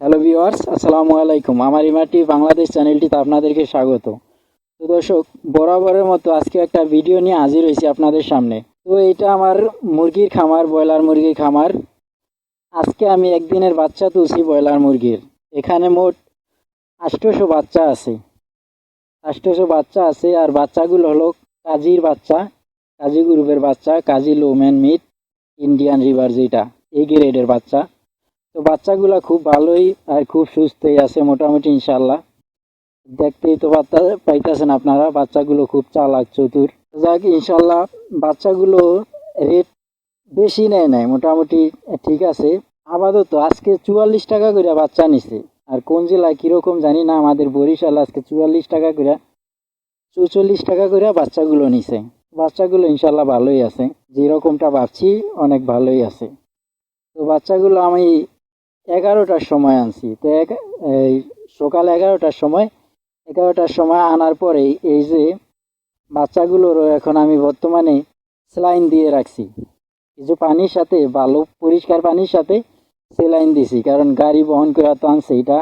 Hello viewers আসসালামু আলাইকুম। আমার ইমাটি বাংলাদেশ চ্যানেলটিতে আপনাদেরকে স্বাগত। তো দর্শক, বরাবরের মতো আজকে একটা ভিডিও নিয়ে হাজির হয়েছি আপনাদের সামনে। তো এটা আমার মুরগির খামার, ব্রয়লার মুরগির খামার। আজকে আমি একদিনের বাচ্চা তুলছি ব্রয়লার মুরগির। এখানে মোট আষ্টশো বাচ্চা আছে। আষ্টশো বাচ্চা আছে আর বাচ্চাগুলো হলো কাজির বাচ্চা, কাজী গ্রুপের বাচ্চা, Kazi Lohmann meat, Indian river যেটা এই গ্রেডের বাচ্চা। তো বাচ্চাগুলা খুব ভালোই আর খুব সুস্থই আছে মোটামুটি ইনশাল্লাহ দেখতেই তো বাচ্চা পাইতেছেন আপনারা, বাচ্চাগুলো খুব চালাক, চতুর। যাক ইনশাল্লাহ বাচ্চাগুলো রেট বেশি নেয় নাই, মোটামুটি ঠিক আছে। আপাতত আজকে চুয়াল্লিশ টাকা করে বাচ্চা নিছে। আর কোন জেলায় কীরকম জানি না, আমাদের বরিশাল আজকে চুয়াল্লিশ টাকা করে, চৌচল্লিশ টাকা করে বাচ্চাগুলো নিছে। বাচ্চাগুলো ইনশাল্লাহ ভালোই আছে, যেরকমটা ভাবছি অনেক ভালোই আছে। তো বাচ্চাগুলো আমি এগারোটার সময় আনছি। তো এই সকাল এগারোটার সময় এগারোটার সময় আনার পরে এই যে বাচ্চাগুলোরও এখন আমি বর্তমানে স্যালাইন দিয়ে রাখছি। কিছু পানির সাথে ভালো পরিষ্কার পানির সাথে স্যালাইন দিছি, কারণ গাড়ি বহন করে তো আনছে, এটা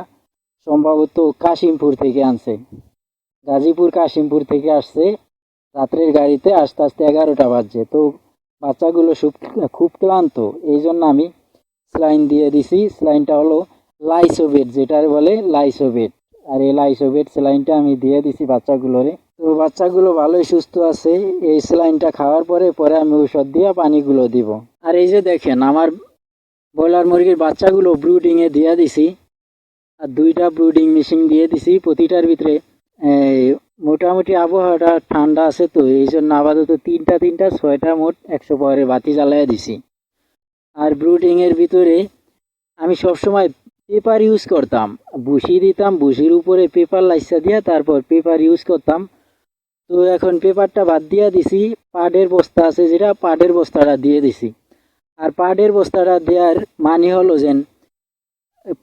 সম্ভবত কাশিমপুর থেকে আনছে। গাজীপুর কাশিমপুর থেকে আসছে, রাত্রের গাড়িতে আস্তে আস্তে এগারোটা বাজছে। তো বাচ্চাগুলো খুব খুব ক্লান্ত, এই জন্য আমি স্লাইন দিয়ে দিছি। স্লাইনটা হলো লাইসোবেট যেটা বলে লাইসোবেট আর এই লাইসোবেট স্যালাইনটা আমি দিয়ে দিছি বাচ্চাগুলোরে। তো বাচ্চাগুলো ভালোই সুস্থ আছে। এই স্যালাইনটা খাওয়ার পরে পরে আমি ঔষধ দিয়ে পানিগুলো দিব। আর এই যে দেখেন, আমার ব্রয়লার মুরগির বাচ্চাগুলো ব্রুডিংয়ে দিয়ে দিছি। আর দুইটা ব্রুডিং মেশিন দিয়ে দিছি। প্রতিটার ভিতরে মোটামুটি আবহাওয়াটা ঠান্ডা আছে তো। এই জন্য আপাতত তিনটা তিনটা, ছয়টা মোট একশো পরে বাতি জ্বালাইয়া দিছি। আর ব্রুটিংয়ের ভিতরে আমি সবসময় পেপার ইউজ করতাম। বুসি দিতাম, বুসির উপরে পেপার লাইসা দিয়া তারপর পেপার ইউজ করতাম। তো এখন পেপারটা বাদ দিয়া দিছি পাডের বস্তা আছে যেটা পাডের বস্তাটা দিয়ে দিছি। আর পাডের বস্তাটা দেওয়ার মানে হলো যে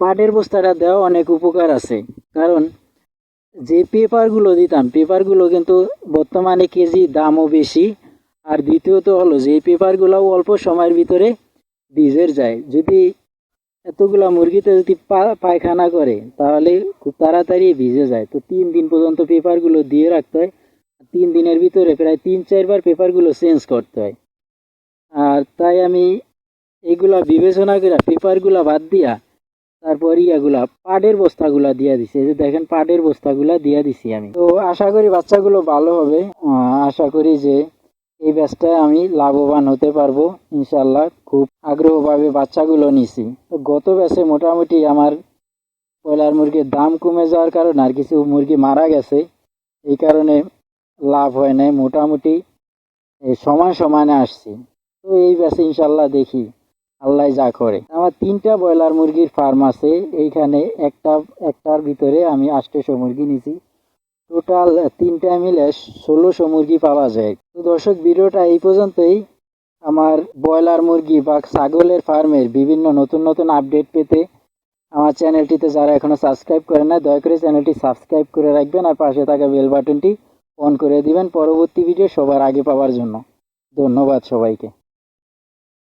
পাডের বস্তাটা দেওয়া অনেক উপকার আছে। কারণ যে পেপারগুলো দিতাম পেপারগুলো কিন্তু বর্তমানে কেজি দামও বেশি। আর দ্বিতীয়ত হলো যে পেপারগুলো অল্প সময়ের ভিতরে ভিজের যায়। যদি এতগুলা মুরগিতে যদি পায়খানা করে, তাহলে খুব তাড়াতাড়ি ভিজে যায়। তো তিন দিন পর্যন্ত পেপারগুলো দিয়ে রাখতে হয়। তিন দিনের ভিতরে প্রায় তিন, চারবার পেপারগুলো চেঞ্জ করতে হয়। আর তাই আমি এগুলা বিবেচনা করে পেপারগুলা বাদ দিয়া, তারপর ইয়াগুলা পাডের বস্তাগুলা দিয়া দিছি। এই যে দেখেন পাডের বস্তাগুলা দিয়া দিছি আমি। তো আশা করি বাচ্চাগুলো ভালো হবে। আশা করি যে এই ব্যাচটায় আমি লাভবান হতে পারব ইনশাল্লাহ খুব আগ্রহভাবে বাচ্চাগুলো নিছি। তো গত ব্যাচে মোটামুটি আমার ব্রয়লার মুরগির দাম কমে যাওয়ার কারণে আর কিছু মুরগি মারা গেছে। এই কারণে লাভ হয় নাই। মোটামুটি সমান সমানে আসছি। তো এই ব্যাচে ইনশাল্লাহ দেখি। আল্লাহ যা করে। আমার তিনটা ব্রয়লার মুরগির ফার্ম আছে। এইখানে একটা, একটার ভিতরে আমি আষ্টশো মুরগি নিছি। টোটাল তিনটা মিলে ষোলোশো মুরগি পাওয়া যায়। তো দর্শক, ভিডিওটা এই পর্যন্তই। আমার ব্রয়লার মুরগি বা ছাগলের ফার্মের বিভিন্ন নতুন নতুন আপডেট পেতে আমার চ্যানেলটিতে যারা এখনও সাবস্ক্রাইব করে না দয়া করে চ্যানেলটি সাবস্ক্রাইব করে রাখবেন আর পাশে থাকা বেল বাটনটি অন করে দিবেন পরবর্তী ভিডিও সবার আগে পাওয়ার জন্য। ধন্যবাদ সবাইকে।